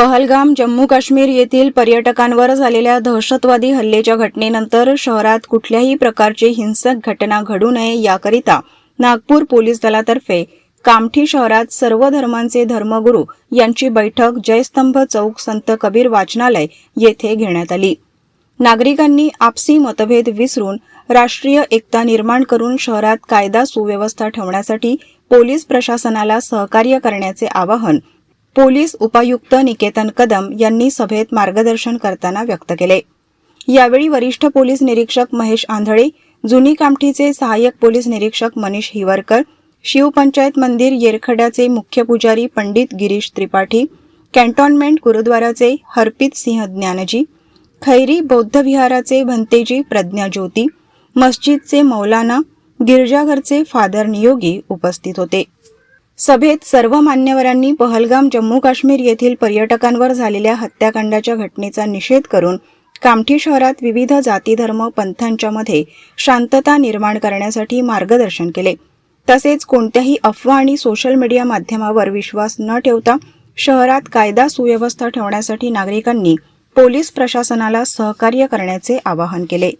पहलगाम जम्मू काश्मीर येथील पर्यटकांवर झालेल्या दहशतवादी हल्ल्याच्या घटनेनंतर शहरात कुठल्याही प्रकारची हिंसक घटना घडू नये याकरिता नागपूर पोलीस दलातर्फे कामठी शहरात सर्व धर्मांचे धर्मगुरू यांची बैठक जयस्तंभ चौक संत कबीर वाचनालय येथे घेण्यात आली. नागरिकांनी आपसी मतभेद विसरून राष्ट्रीय एकता निर्माण करून शहरात कायदा सुव्यवस्था ठेवण्यासाठी पोलीस प्रशासनाला सहकार्य करण्याचे आवाहन पोलीस उपायुक्त निकेतन कदम यांनी सभेत मार्गदर्शन करताना व्यक्त केले. यावेळी वरिष्ठ पोलीस निरीक्षक महेश आंधळे जुनी कामठीचे सहाय्यक पोलीस निरीक्षक मनीष हिवरकर शिवपंचायत मंदिर येरखड्याचे मुख्य पुजारी पंडित गिरीश त्रिपाठी कॅन्टॉनमेंट गुरुद्वाराचे हरपित सिंह ज्ञानजी खैरी बौद्ध विहाराचे भंतेजी प्रज्ञा ज्योती मस्जिदचे मौलाना गिरजाघरचे फादर नियोगी उपस्थित होते. सभेत सर्व मान्यवरांनी पहलगाम जम्मू काश्मीर येथील पर्यटकांवर झालेल्या हत्याकांडाच्या घटनेचा निषेध करून कामठी शहरात विविध जातीधर्म पंथांच्या मध्ये शांतता निर्माण करण्यासाठी मार्गदर्शन केले. तसेच कोणत्याही अफवा आणि सोशल मीडिया माध्यमावर विश्वास न ठेवता शहरात कायदा सुव्यवस्था ठेवण्यासाठी नागरिकांनी पोलीस प्रशासनाला सहकार्य करण्याचे आवाहन केले.